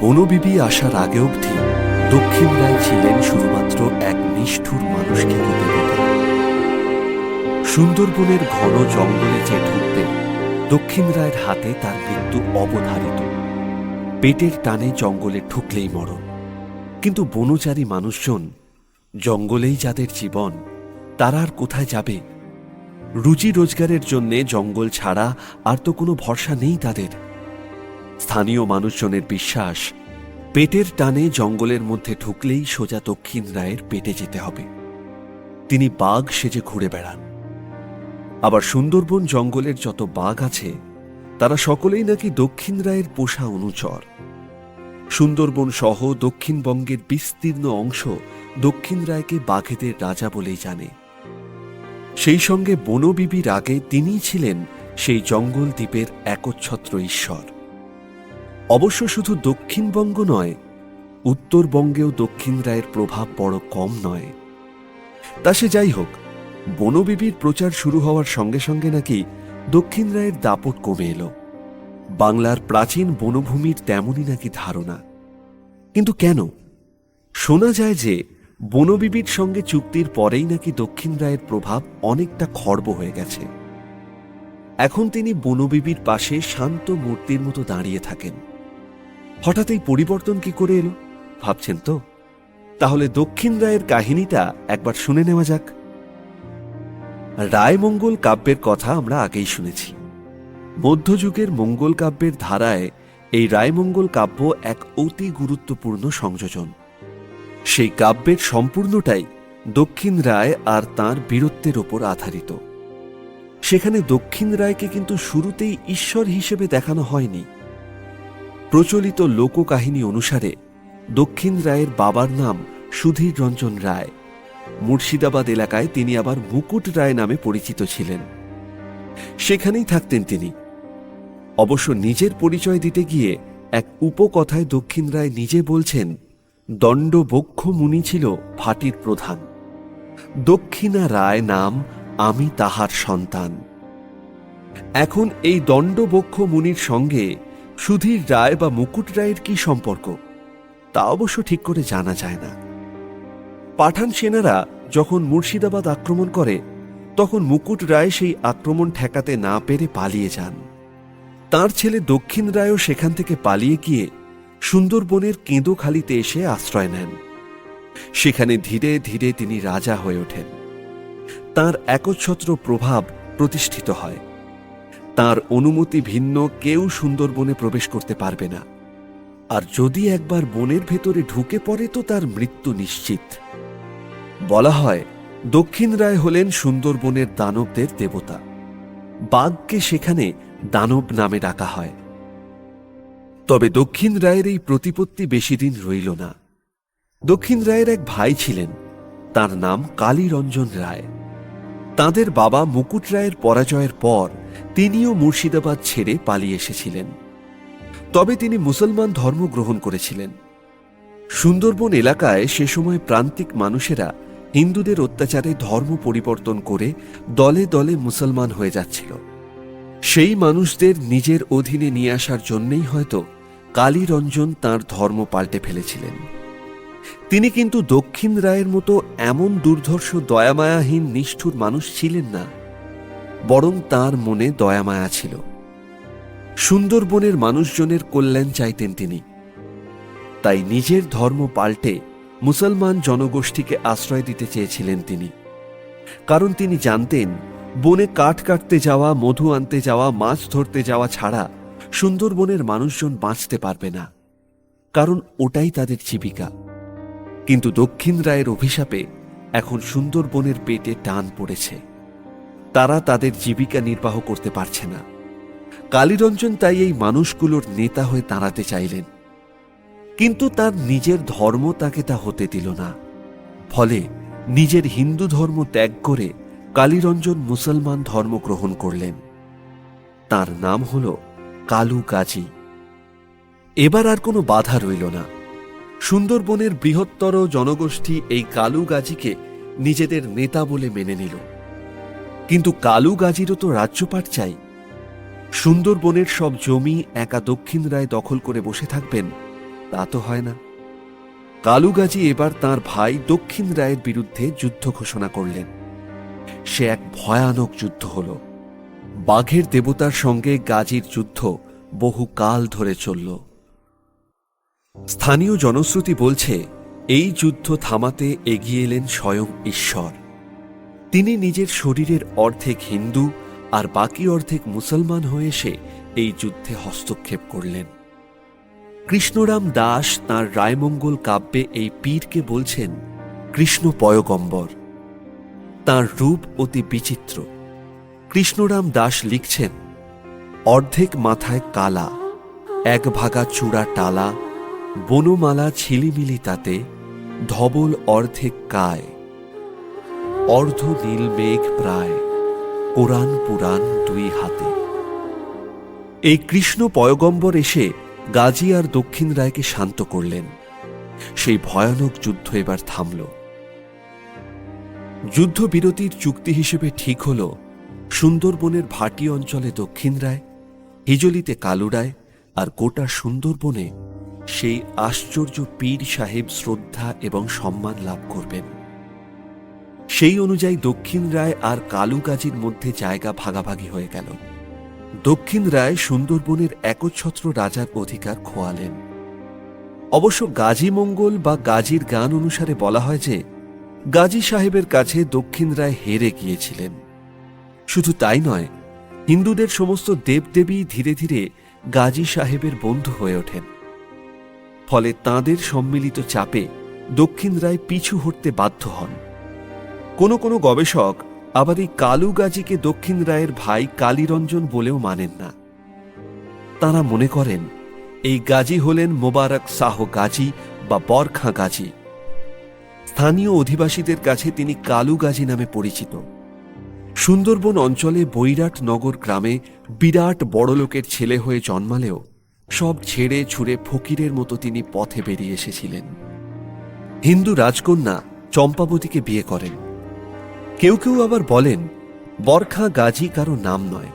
বনবিবি আসার আগে অবধি দক্ষিণ রায় ছিলেন শুধুমাত্র এক নিষ্ঠুর মানুষকে দেবতা সুন্দরবনের ঘন জঙ্গলে যে ঢুকবে, দক্ষিণ রায়ের হাতে তার মৃত্যু অবধারিত। পেটের টানে জঙ্গলে ঢুকলেই মরণ। কিন্তু বনচারী মানুষজন, জঙ্গলেই যাদের জীবন, তারা আর কোথায় যাবে? রুজি রোজগারের জন্যে জঙ্গল ছাড়া আর তো কোনো ভরসা নেই তাদের। স্থানীয় মানুষজনের বিশ্বাস, পেটের টানে জঙ্গলের মধ্যে ঢুকলেই সোজা দক্ষিণ রায়ের পেটে যেতে হবে। তিনি বাঘ সেজে ঘুরে বেড়ান। আবার সুন্দরবন জঙ্গলের যত বাঘ আছে, তারা সকলেই নাকি দক্ষিণ রায়ের পোষা অনুচর। সুন্দরবন সহ দক্ষিণবঙ্গের বিস্তীর্ণ অংশ দক্ষিণ রায়কে বাঘেদের রাজা বলেই জানে। সেই সঙ্গে বনবিবির আগে তিনিই ছিলেন সেই জঙ্গল দ্বীপের একচ্ছত্র ঈশ্বর। অবশ্য শুধু দক্ষিণবঙ্গ নয়, উত্তরবঙ্গেও দক্ষিণ রায়ের প্রভাব বড় কম নয়। তা সে যাই হোক, বনবিবির প্রচার শুরু হওয়ার সঙ্গে সঙ্গে নাকি দক্ষিণ রায়ের দাপট কমে এলো। বাংলার প্রাচীন বনভূমির তেমনই নাকি ধারণা। কিন্তু কেন? শোনা যায় যে বনবিবির সঙ্গে চুক্তির পরেই নাকি দক্ষিণ রায়ের প্রভাব অনেকটা খর্ব হয়ে গেছে। এখন তিনি বনবিবির পাশে শান্ত মূর্তির মতো দাঁড়িয়ে থাকেন। হঠাৎ এই পরিবর্তন কি করে এলো? ভাবছেন তো? তাহলে দক্ষিণ রায়ের কাহিনীটা একবার শুনে নেওয়া যাক। রায়মঙ্গল কাব্যের কথা আমরা আগেই শুনেছি। মধ্যযুগের মঙ্গল কাব্যের ধারায় এই রায়মঙ্গল কাব্য এক অতি গুরুত্বপূর্ণ সংযোজন। সেই কাব্যের সম্পূর্ণটাই দক্ষিণ রায় আর তার বীরত্বের ওপর আধারিত। সেখানে দক্ষিণ রায়কে কিন্তু শুরুতেই ঈশ্বর হিসেবে দেখানো হয়নি। প্রচলিত লোককাহিনী অনুসারে দক্ষিণ রায়ের বাবার নাম সুধীর রঞ্জন রায়। মুর্শিদাবাদ এলাকায় তিনি আবার মুকুট রায় নামে পরিচিত ছিলেন। সেখানেই থাকতেন তিনি। অবশ্য নিজের পরিচয় দিতে গিয়ে এক উপকথায় দক্ষিণ রায় নিজে বলছেন দণ্ডবক্ষ মুনি ছিল ভাটির প্রধান। দক্ষিণা রায় নাম আমি তাহার সন্তান। এখন এই দণ্ডবক্ষ মুনির সঙ্গে সুধীর রায় বা মুকুট রায়ের কি সম্পর্ক? তা অবশ্য ঠিক করে জানা যায় না। পাঠান সেনারা যখন মুর্শিদাবাদ আক্রমণ করে, তখন মুকুট রায় সেই আক্রমণ ঠেকাতে না পেরে পালিয়ে যান। তার ছেলে দক্ষিণ রায়ও সেখান থেকে পালিয়ে গিয়ে সুন্দরবনের কেঁদোখালিতে এসে আশ্রয় নেন। সেখানে ধীরে ধীরে তিনি রাজা হয়ে ওঠেন। তার একচ্ছত্র প্রভাব প্রতিষ্ঠিত হয়। তার অনুমতি ভিন্ন কেউ সুন্দরবনে প্রবেশ করতে পারবে না। আর যদি একবার বনের ভেতরে ঢুকে পড়ে তো তার মৃত্যু নিশ্চিত। বলা হয়, দক্ষিণ রায় হলেন সুন্দরবনের দানবদের দেবতা। বাঘকে সেখানে দানব নামে ডাকা হয়। তবে দক্ষিণ রায়ের এই প্রতিপত্তি বেশি দিন রইল না। দক্ষিণ রায়ের এক ভাই ছিলেন, তার নাম কালীরঞ্জন রায়। তাদের বাবা মুকুট রায়ের পরাজয়ের পর তিনিও মুর্শিদাবাদ ছেড়ে পালিয়ে এসেছিলেন। তবে তিনি মুসলমান ধর্ম গ্রহণ করেছিলেন। সুন্দরবন এলাকায় সে সময় প্রান্তিক মানুষেরা হিন্দুদের অত্যাচারে ধর্ম পরিবর্তন করে দলে দলে মুসলমান হয়ে যাচ্ছিল। সেই মানুষদের নিজের অধীনে নিয়ে আসার জন্যেই হয়তো কালীরঞ্জন তার ধর্ম পাল্টে ফেলেছিলেন। তিনি কিন্তু দক্ষিণ রায়ের মতো এমন দুর্ধর্ষ দয়ামায়াহীন নিষ্ঠুর মানুষ ছিলেন না। বরং তার মনে দয়ামায়া ছিল। সুন্দরবনের মানুষজনের কল্যাণ চাইতেন তিনি। তাই নিজের ধর্ম পাল্টে মুসলমান জনগোষ্ঠীকে আশ্রয় দিতে চেয়েছিলেন তিনি। কারণ তিনি জানতেন, বনে কাঠ কাটতে যাওয়া, মধু আনতে যাওয়া, মাছ ধরতে যাওয়া ছাড়া সুন্দরবনের মানুষজন বাঁচতে পারবে না। কারণ ওটাই তাদের জীবিকা। কিন্তু দক্ষিণ রায়ের অভিশাপে এখন সুন্দরবনের পেটে টান পড়েছে। তারা তাদের জীবিকা নির্বাহ করতে পারছে না। কালীরঞ্জন তাই এই মানুষগুলোর নেতা হয়ে দাঁড়াতে চাইলেন। কিন্তু তার নিজের ধর্ম তাকে তা হতে দিল না। ফলে নিজের হিন্দু ধর্ম ত্যাগ করে কালীরঞ্জন মুসলমান ধর্ম গ্রহণ করলেন। তার নাম হল কালু গাজী এবার আর কোনো বাধা রইল না। সুন্দরবনের বৃহত্তর জনগোষ্ঠী এই কালু গাজীকে নিজেদের নেতা বলে মেনে নিল। কিন্তু কালু গাজীরও তো রাজ্যপাট চাই। সুন্দরবনের সব জমি একা দক্ষিণ রায় দখল করে বসে থাকবেন, তা তো হয় না। কালুগাজী এবার তার ভাই দক্ষিণ রায়ের বিরুদ্ধে যুদ্ধ ঘোষণা করলেন। সে এক ভয়ানক যুদ্ধ হল। বাঘের দেবতার সঙ্গে গাজীর যুদ্ধ বহু কাল ধরে চলল। স্থানীয় জনশ্রুতি বলছে, এই যুদ্ধ থামাতে এগিয়ে এলেন স্বয়ং ঈশ্বর। তিনি নিজের শরীরের অর্ধেক হিন্দু আর বাকি অর্ধেক মুসলমান হয়ে এসে এই যুদ্ধে হস্তক্ষেপ করলেন। কৃষ্ণরাম দাস তাঁর রায়মঙ্গল কাব্যে এই পীরকে বলছেন, কৃষ্ণ পয়গম্বর। তাঁর রূপ অতি বিচিত্র। কৃষ্ণরাম দাস লিখছেন, অর্ধেক মাথায় কালা, এক ভাগা চূড়া টালা, বনমালা ছিলিমিলি তাতে, ধবল অর্ধেক কায়। অর্ধ নীল মেঘ প্রায় কোরআন পুরাণ দুই হাতে। এই কৃষ্ণ পয়গম্বর এসে গাজী আর দক্ষিণ রায়কে শান্ত করলেন। সেই ভয়ানক যুদ্ধ এবার থামল। যুদ্ধবিরতির চুক্তি হিসেবে ঠিক হল, সুন্দরবনের ভাটি অঞ্চলে দক্ষিণ রায়, হিজলিতে কালু রায় আর গোটা সুন্দরবনে সেই আশ্চর্য পীর সাহেব শ্রদ্ধা এবং সম্মান লাভ করবেন। সেই অনুযায়ী দক্ষিণ রায় আর কালু গাজীর মধ্যে জায়গা ভাগাভাগি হয়ে গেল। দক্ষিণ রায় সুন্দরবনের একচ্ছত্র রাজার অধিকার খোয়ালেন। অবশ্য গাজী মঙ্গল বা গাজীর গান অনুসারে বলা হয় যে, গাজী সাহেবের কাছে দক্ষিণ রায় হেরে গিয়েছিলেন। শুধু তাই নয়, হিন্দুদের সমস্ত দেবদেবী ধীরে ধীরে গাজী সাহেবের বন্ধু হয়ে ওঠেন। ফলে তাঁদের সম্মিলিত চাপে দক্ষিণ রায় পিছু হটতে বাধ্য হন। কোনো কোনো গবেষক আবার এই কালু গাজীকে দক্ষিণ রায়ের ভাই কালীরঞ্জন বলেও মানেন না। তারা মনে করেন, এই গাজী হলেন মোবারক শাহ গাজী বা বরখা গাজী। স্থানীয় অধিবাসীদের কাছে তিনি কালু গাজী নামে পরিচিত। সুন্দরবন অঞ্চলে বৈরাট নগর গ্রামে বিরাট বড়লোকের ছেলে হয়ে জন্মালেও সব ছেড়ে ছুঁড়ে ফকিরের মতো তিনি পথে বেরিয়ে এসেছিলেন। হিন্দু রাজকন্যা চম্পাবতীকে বিয়ে করেন। কেউ কেউ আবার বলেন, বরখা গাজী কারও নাম নয়।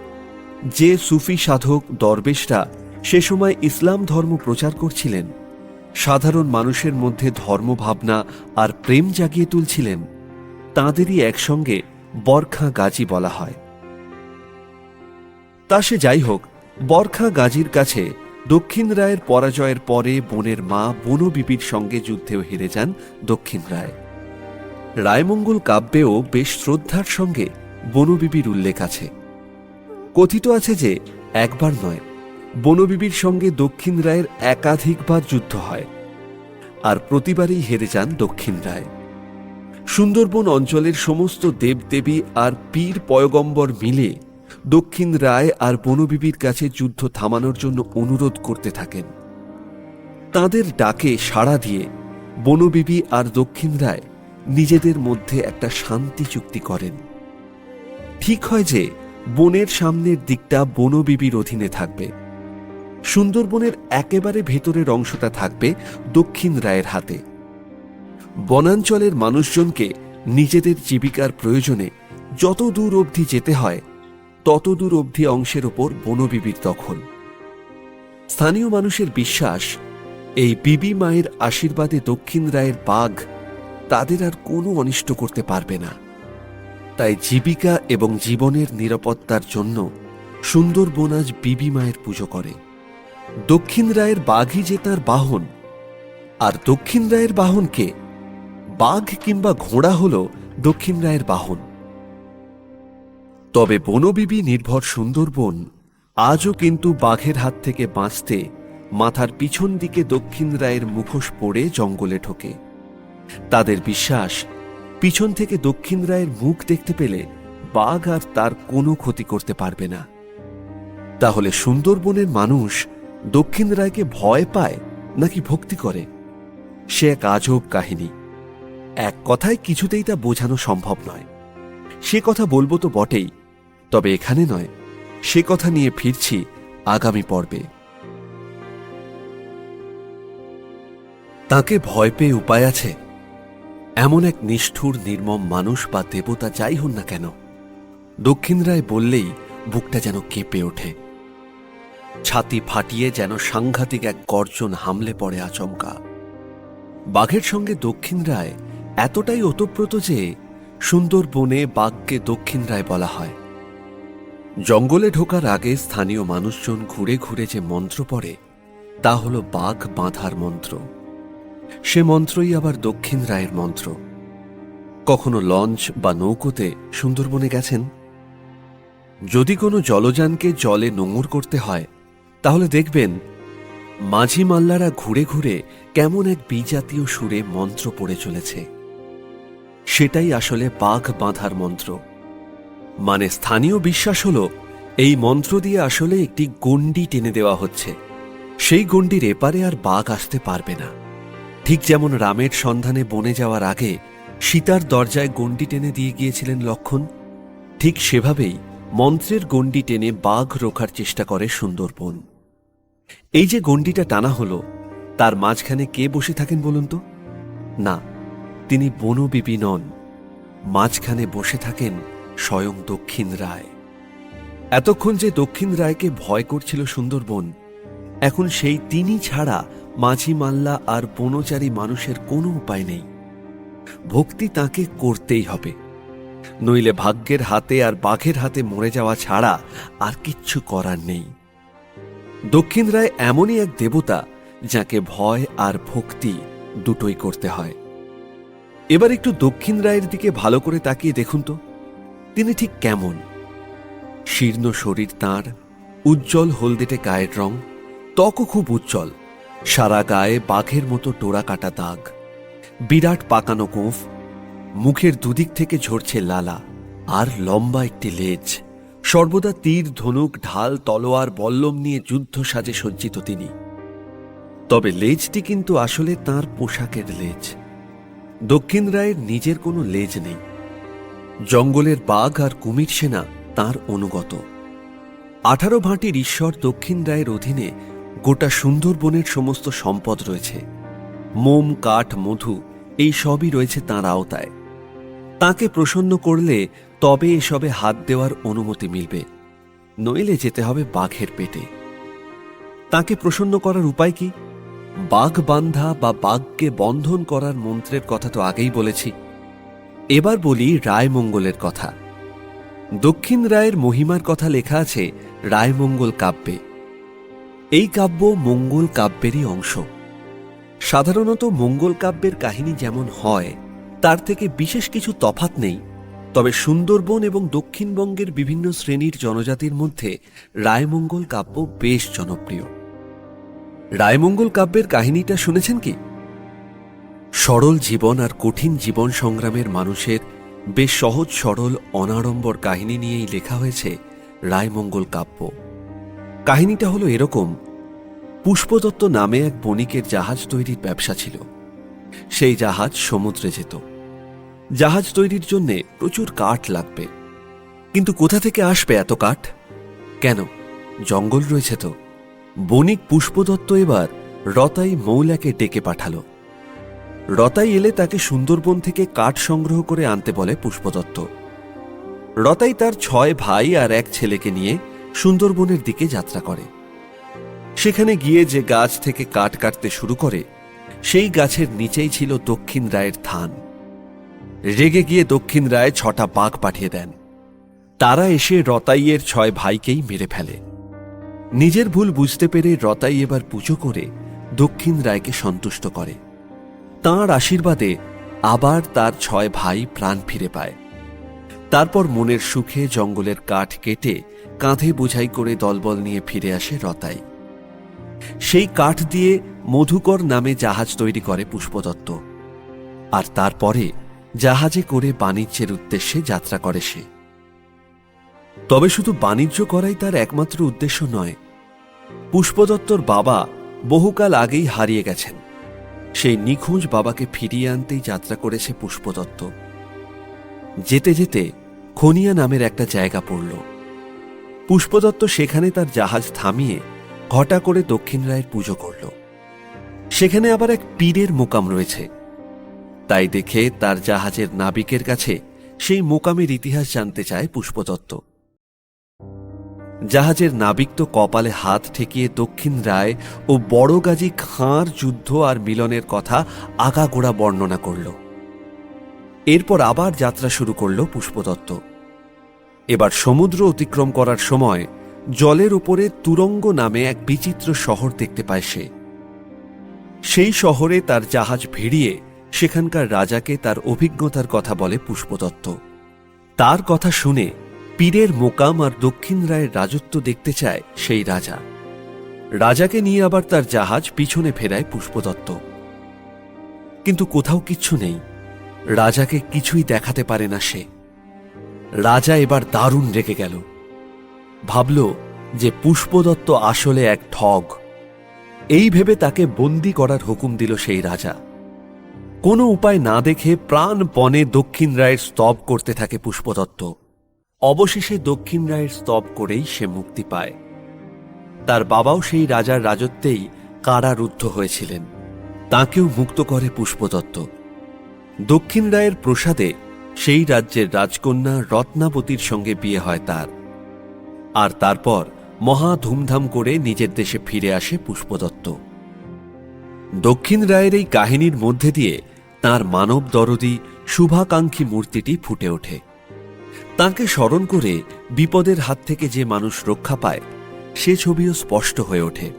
যে সুফি সাধক, দরবেশরা সে সময় ইসলাম ধর্ম প্রচার করছিলেন, সাধারণ মানুষের মধ্যে ধর্মভাবনা আর প্রেম জাগিয়ে তুলছিলেন, তাঁদেরই একসঙ্গে বরখা গাজী বলা হয়। তা সে যাই হোক, বরখা গাজীর কাছে দক্ষিণ রায়ের পরাজয়ের পরে বোনের মা বনবিবির সঙ্গে যুদ্ধেও হেরে যান দক্ষিণ রায়। রায়মঙ্গল কাব্যেও বেশ শ্রদ্ধার সঙ্গে বনবিবির উল্লেখ আছে। কথিত আছে যে, একবার নয়, বনবিবির সঙ্গে দক্ষিণ রায়ের একাধিকবার যুদ্ধ হয়, আর প্রতিবারই হেরে যান দক্ষিণ রায়। সুন্দরবন অঞ্চলের সমস্ত দেবদেবী আর পীর পয়গম্বর মিলে দক্ষিণ রায় আর বনবিবির কাছে যুদ্ধ থামানোর জন্য অনুরোধ করতে থাকেন। তাদের ডাকে সাড়া দিয়ে বনবিবি আর দক্ষিণ রায় নিজেদের মধ্যে একটা শান্তি চুক্তি করেন। ঠিক হয় যে, বনের সামনের দিকটা বনবিবির অধীনে থাকবে। সুন্দরবনের একেবারে ভেতরের অংশটা থাকবে দক্ষিণ রায়ের হাতে। বনাঞ্চলের মানুষজনকে নিজেদের জীবিকার প্রয়োজনে যত দূর অবধি যেতে হয়, তত দূর অবধি অংশের ওপর বনবিবির দখল। স্থানীয় মানুষের বিশ্বাস, এই বিবি মায়ের আশীর্বাদে দক্ষিণ রায়ের বাঘ তাদের আর কোনো অনিষ্ট করতে পারবে না। তাই জীবিকা এবং জীবনের নিরাপত্তার জন্য সুন্দরবন আজ বিবি মায়ের পুজো করে। দক্ষিণ রায়ের বাঘই যে তার বাহন, আর দক্ষিণ রায়ের বাহনকে বাঘ কিংবা ঘোড়া হল দক্ষিণ রায়ের বাহন। তবে বনবিবি নির্ভর সুন্দরবন আজও কিন্তু বাঘের হাত থেকে বাঁচতে মাথার পিছন দিকে দক্ষিণ রায়ের মুখোশ পড়ে জঙ্গলে ঢোকে। তাদের বিশ্বাস। পিছন থেকে দক্ষিণ রায়ের মুখ দেখতে পেলে বাঘ আর তার কোনো ক্ষতি করতে পারবে না। তাহলে সুন্দরবনের মানুষ দক্ষিণ রায়কে ভয় পায় নাকি ভক্তি করে? সে এক আজব কাহিনী। এক কথায় কিছুতেই তা বোঝানো সম্ভব নয়। সে কথা বলব তো বটেই, তবে এখানে নয়, সে কথা নিয়ে ফিরছি আগামী পর্বে। তাকে ভয় পেয়ে উপায় আছে? এমন এক নিষ্ঠুর, নির্মম মানুষ বা দেবতা যাই হন না কেন? দক্ষিণ রায় বললেই বুকটা যেন কেঁপে ওঠে। ছাতি ফাটিয়ে যেন সাংঘাতিক এক গর্জন হামলে পড়ে আচমকা। বাঘের সঙ্গে দক্ষিণ রায় এতটাই ওতপ্রোত যে সুন্দরবনে বাঘকে দক্ষিণ রায় বলা হয়। জঙ্গলে ঢোকার আগে স্থানীয় মানুষজন ঘুরে ঘুরে যে মন্ত্র পড়ে, তা হল বাঘ বাঁধার মন্ত্র। সে মন্ত্রই আবার দক্ষিণ রায়ের মন্ত্র। কখনো লঞ্চ বা নৌকোতে সুন্দরবনে গেছেন? যদি কোনো জলযানকে জলে নোংর করতে হয়, তাহলে দেখবেন মাঝি মাল্লারা ঘুরে ঘুরে কেমন এক বিজাতীয় সুরে মন্ত্র পড়ে চলেছে। সেটাই আসলে বাঘ বাঁধার মন্ত্র। মানে স্থানীয় বিশ্বাস হলো, এই মন্ত্র দিয়ে আসলে একটি গণ্ডি টেনে দেওয়া হচ্ছে। সেই গণ্ডির এপারে আর বাঘ আসতে পারবে না। ঠিক যেমন রামের সন্ধানে বনে যাওয়ার আগে সীতার দরজায় গণ্ডি টেনে দিয়ে গিয়েছিলেন লক্ষণ, ঠিক সেভাবেই মন্ত্রের গণ্ডি টেনে বাঘ রোখার চেষ্টা করে সুন্দরবন। এই যে গণ্ডিটা টানা হলো, তার মাঝখানে কে বসে থাকেন বলুন তো? না, তিনি বনবিপি নন, মাঝখানে বসে থাকেন স্বয়ং দক্ষিণ রায়। এতক্ষণ যে দক্ষিণ রায়কে ভয় করছিল সুন্দরবন, এখন সেই তিনি ছাড়া মাঝি মাল্লা আর বনচারী মানুষের কোনো উপায় নেই। ভক্তি তাকে করতেই হবে। নইলে ভাগ্যের হাতে আর বাঘের হাতে মরে যাওয়া ছাড়া আর কিচ্ছু করার নেই। দক্ষিণ রায় এমনই এক দেবতা যাকে ভয় আর ভক্তি দুটোই করতে হয়। এবার একটু দক্ষিণ রায়ের দিকে ভালো করে তাকিয়ে দেখুন তো, তিনি ঠিক কেমন? শীর্ণ শরীর তাঁর, উজ্জ্বল হলদেটে গায়ের রং, ত্বকও খুব উজ্জ্বল। সারা গায়ে বাঘের মতো টোড়া কাটা দাগ। বিরাট পাকানো গোঁফ মুখের দুদিক থেকে ঝরছে লালা আর লম্বা একটি লেজ। সর্বদা তীর, ধনুক, ঢাল, তলোয়ার, বল্লম নিয়ে যুদ্ধ সাজে সজ্জিত তিনি। তবে লেজটি কিন্তু আসলে তার পোশাকের লেজ। দক্ষিণ রায়ের নিজের কোনো লেজ নেই। জঙ্গলের বাঘ আর কুমির সেনা তার অনুগত। আঠারো ভাটির ঈশ্বর দক্ষিণ রায়ের অধীনে গোটা সুন্দরবনের সমস্ত সম্পদ রয়েছে। মোম, কাঠ, মধু, এই সবই রয়েছে তাঁর আওতায়। তাকে প্রসন্ন করলে তবে এসবে হাত দেওয়ার অনুমতি মিলবে। নইলে যেতে হবে বাঘের পেটে। তাকে প্রসন্ন করার উপায় কি? বাঘ বান্ধা বা বাঘকে বন্ধন করার মন্ত্রের কথা তো আগেই বলেছি। এবার বলি রায়মঙ্গলের কথা। দক্ষিণ রায়ের মহিমার কথা লেখা আছে, রায়মঙ্গল কাব্যে। এই কাব্য মঙ্গল কাব্যেরই অংশ। সাধারণত মঙ্গল কাব্যের কাহিনী যেমন হয়, তার থেকে বিশেষ কিছু তফাত নেই, তবে সুন্দরবন এবং দক্ষিণবঙ্গের বিভিন্ন শ্রেণির জনজাতির মধ্যে রায়মঙ্গল কাব্য বেশ জনপ্রিয়। রায়মঙ্গল কাব্যের কাহিনীটা শুনেছেন কি? সরল জীবন আর কঠিন জীবন সংগ্রামের মানুষের বেশ সহজ সরল অনাড়ম্বর কাহিনী নিয়েই লেখা হয়েছে রায়মঙ্গল কাব্য। কাহিনীটা হলো এরকম। পুষ্পদত্ত নামে এক বণিকের জাহাজ তৈরির ব্যবসা ছিল। সেই জাহাজ সমুদ্রে যেত। জাহাজ তৈরির জন্য প্রচুর কাঠ লাগবে। কিন্তু কোথা থেকে আসবে এত কাঠ? কেন? জঙ্গল রয়েছে তো। বণিক পুষ্পদত্ত এবার রতাই মৌলাকে ডেকে পাঠালো। রতাই এলে তাকে সুন্দরবন থেকে কাঠ সংগ্রহ করে আনতে বলে পুষ্পদত্ত। রতাই তার ছয় ভাই আর এক ছেলেকে নিয়ে সুন্দরবনের দিকে যাত্রা করে। সেখানে গিয়ে যে গাছ থেকে কাঠ কাটতে শুরু করে, সেই গাছের নিচেই ছিল দক্ষিণ রায়ের থান। রেগে গিয়ে দক্ষিণ রায় ছটা বাঘ পাঠিয়ে দেন। তারা এসে রতাইয়ের ছয় ভাইকেই মেরে ফেলে। নিজের ভুল বুঝতে পেরে রতাই এবার পুজো করে দক্ষিণ রায়কে সন্তুষ্ট করে। তাঁর আশীর্বাদে আবার তার ছয় ভাই প্রাণ ফিরে পায়। তারপর মনের সুখে জঙ্গলের কাঠ কেটে কাঁধে বোঝাই করে দলবল নিয়ে ফিরে আসে রতাই। সেই কাঠ দিয়ে মধুকর নামে জাহাজ তৈরি করে পুষ্পদত্ত। আর তারপরে জাহাজে করে বাণিজ্যের উদ্দেশ্যে যাত্রা করে সে। তবে শুধু বাণিজ্য করাই তার একমাত্র উদ্দেশ্য নয়, পুষ্পদত্তর বাবা বহুকাল আগেই হারিয়ে গেছেন। সেই নিখোঁজ বাবাকে ফিরিয়ে আনতেই যাত্রা করেছে পুষ্পদত্ত। যেতে যেতে খনিয়া নামের একটা জায়গা পড়ল। পুষ্পদত্ত সেখানে তার জাহাজ থামিয়ে ঘটা করে দক্ষিণ রায়ের পুজো করল। সেখানে আবার এক পীরের মোকাম রয়েছে। তাই দেখে তার জাহাজের নাবিকের কাছে সেই মোকামের ইতিহাস জানতে চায় পুষ্পদত্ত। জাহাজের নাবিক তো কপালে হাত ঠেকিয়ে দক্ষিণ রায় ও বড় গাজী খাঁর যুদ্ধ আর মিলনের কথা আগাগোড়া বর্ণনা করল। এরপর আবার যাত্রা শুরু করল পুষ্পদত্ত। এবার সমুদ্র অতিক্রম করার সময় জলের উপরে তুরঙ্গ নামে এক বিচিত্র শহর দেখতে পায় সে। সেই শহরে তার জাহাজ ভিড়িয়ে সেখানকার রাজাকে তার অভিজ্ঞতার কথা বলে পুষ্পদত্ত। তার কথা শুনে পীরের মোকাম আর দক্ষিণ রায়ের রাজত্ব দেখতে চায় সেই রাজা। রাজাকে নিয়ে আবার তার জাহাজ পিছনে ফেরায় পুষ্পদত্ত। কিন্তু কোথাও কিচ্ছু নেই। রাজাকে কিছুই দেখাতে পারে না সে। রাজা এবার দারুণ রেগে গেল। ভাবল যে পুষ্পদত্ত আসলে এক ঠগ। এই ভেবে তাকে বন্দি করার হুকুম দিল সেই রাজা। কোনো উপায় না দেখে প্রাণপণে দক্ষিণ রায়ের স্তব করতে থাকে পুষ্পদত্ত। অবশেষে দক্ষিণ রায়ের স্তব করেই সে মুক্তি পায়। তার বাবাও সেই রাজার রাজত্বেই কারারুদ্ধ হয়েছিলেন। তাকেও মুক্ত করে পুষ্পদত্ত। দক্ষিণ রায়ের প্রসাদে সেই রাজ্যের রাজকন্যা রত্নাবতীর সঙ্গে বিয়ে হয় তার। আর তারপর মহা ধুমধাম করে নিজের দেশে ফিরে আসে পুষ্পদত্ত। দক্ষিণ রায়ের এই কাহিনীর মধ্যে দিয়ে তার মানব দরদি শুভাকাঙ্ক্ষী মূর্তিটি ফুটে ওঠে। তাকে স্মরণ করে বিপদের হাত থেকে যে মানুষ রক্ষা পায়, সে ছবিও স্পষ্ট হয়ে ওঠে।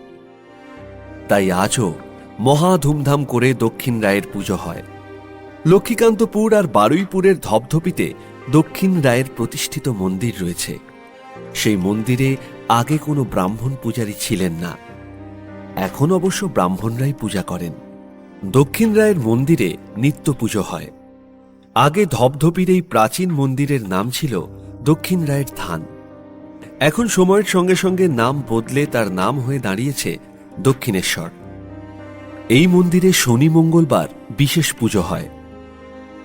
তাই আজও মহা ধুমধাম করে দক্ষিণ রায়ের পুজো হয়। লক্ষ্মীকান্তপুর আর বারুইপুরের ধপধপিতে দক্ষিণ রায়ের প্রতিষ্ঠিত মন্দির রয়েছে। সেই মন্দিরে আগে কোনো ব্রাহ্মণ পূজারী ছিলেন না। এখন অবশ্য ব্রাহ্মণরাই পূজা করেন। দক্ষিণ রায়ের মন্দিরে নিত্য পুজো হয়। আগে ধপধপির এই প্রাচীন মন্দিরের নাম ছিল দক্ষিণ রায়ের ধান। এখন সময়ের সঙ্গে সঙ্গে নাম বদলে তার নাম হয়ে দাঁড়িয়েছে দক্ষিণেশ্বর। এই মন্দিরে শনি মঙ্গলবার বিশেষ পুজো হয়।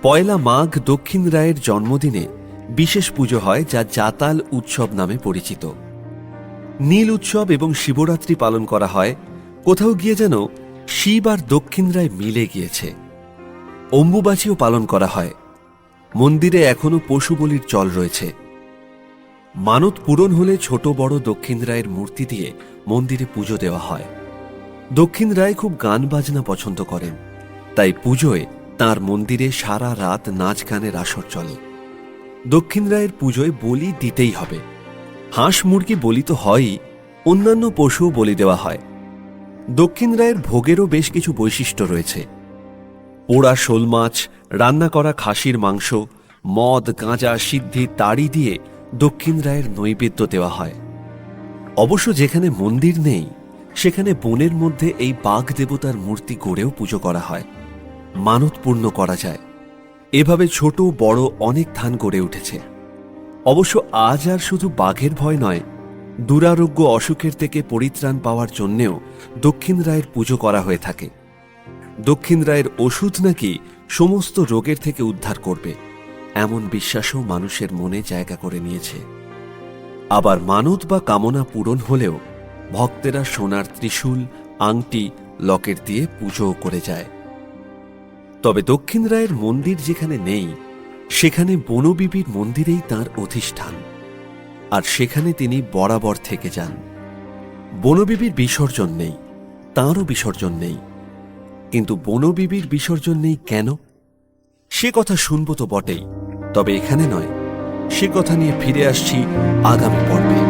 পয়লা মাঘ দক্ষিণ রায়ের জন্মদিনে বিশেষ পুজো হয় যা জাতাল উৎসব নামে পরিচিত। নীল উৎসব এবং শিবরাত্রি পালন করা হয়, কোথাও গিয়ে যেন শিব আর দক্ষিণ রায় মিলে গিয়েছে। অম্বুবাচীও পালন করা হয়। মন্দিরে এখনও পশু বলির চল রয়েছে। মানত পূরণ হলে ছোট বড় দক্ষিণ রায়ের মূর্তি দিয়ে মন্দিরে পুজো দেওয়া হয়। দক্ষিণ রায় খুব গান বাজনা পছন্দ করেন, তাই পুজোয় তার মন্দিরে সারা রাত নাচ গানের আসর চলে। দক্ষিণ রায়ের পুজোয় বলি দিতেই হবে। হাঁস মুরগি বলি তো হয়ই, অন্যান্য পশুও বলি দেওয়া হয়। দক্ষিণ রায়ের ভোগেরও বেশ কিছু বৈশিষ্ট্য রয়েছে। পোড়া শোল মাছ, রান্না করা খাসির মাংস, মদ গাঁজা সিদ্ধি, তাড়ি দিয়ে দক্ষিণ রায়ের নৈবেদ্য দেওয়া হয়। অবশ্য যেখানে মন্দির নেই, সেখানে বনের মধ্যে এই বাঘ দেবতার মূর্তি গড়েও পুজো করা হয়। মানত পূর্ণ করা যায়। এভাবে ছোট, বড় অনেক ধান গড়ে উঠেছে। অবশ্য আজ আর শুধু বাঘের ভয় নয়, দুরারোগ্য অসুখের থেকে পরিত্রাণ পাওয়ার জন্যেও দক্ষিণ রায়ের পুজো করা হয়ে থাকে। দক্ষিণ রায়ের ওষুধ নাকি সমস্ত রোগের থেকে উদ্ধার করবে, এমন বিশ্বাসও মানুষের মনে জায়গা করে নিয়েছে। আবার মানত বা কামনা পূরণ হলেও ভক্তেরা সোনার ত্রিশূল, আংটি, লকেট দিয়ে পুজোও করে যায়। তবে দক্ষিণ রায়ের মন্দির যেখানে নেই, সেখানে বনবিবির মন্দিরেই তার অধিষ্ঠান। আর সেখানে তিনি বরাবর থেকে যান। বনবিবির বিসর্জন নেই, তাঁরও বিসর্জন নেই। কিন্তু বনবিবির বিসর্জন নেই কেন? সে কথা শুনব তো বটেই, তবে এখানে নয়, সে কথা নিয়ে ফিরে আসছি আগামী পর্বে।